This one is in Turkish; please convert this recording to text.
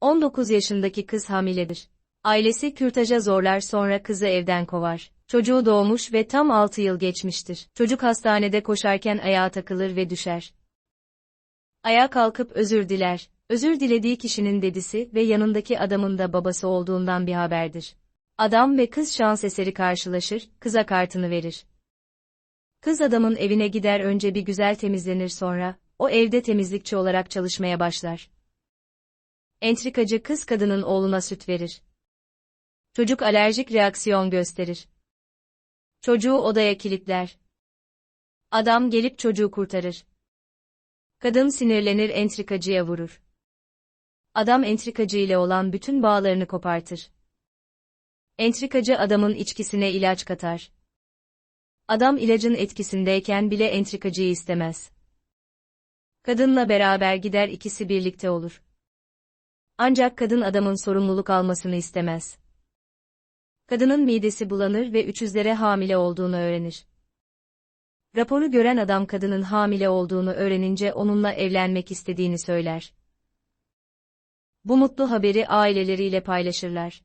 19 yaşındaki kız hamiledir. Ailesi kürtaja zorlar sonra kızı evden kovar. Çocuğu doğmuş ve tam 6 yıl geçmiştir. Çocuk hastanede koşarken ayağa takılır ve düşer. Ayağa kalkıp özür diler. Özür dilediği kişinin dedisi ve yanındaki adamın da babası olduğundan bir haberdir. Adam ve kız şans eseri karşılaşır, kıza kartını verir. Kız adamın evine gider önce bir güzel temizlenir sonra, o evde temizlikçi olarak çalışmaya başlar. Entrikacı kız kadının oğluna süt verir. Çocuk alerjik reaksiyon gösterir. Çocuğu odaya kilitler. Adam gelip çocuğu kurtarır. Kadın sinirlenir entrikacıya vurur. Adam entrikacı ile olan bütün bağlarını kopartır. Entrikacı adamın içkisine ilaç katar. Adam ilacın etkisindeyken bile entrikacıyı istemez. Kadınla beraber gider ikisi birlikte olur. Ancak kadın adamın sorumluluk almasını istemez. Kadının midesi bulanır ve üçüzlere hamile olduğunu öğrenir. Raporu gören adam kadının hamile olduğunu öğrenince onunla evlenmek istediğini söyler. Bu mutlu haberi aileleriyle paylaşırlar.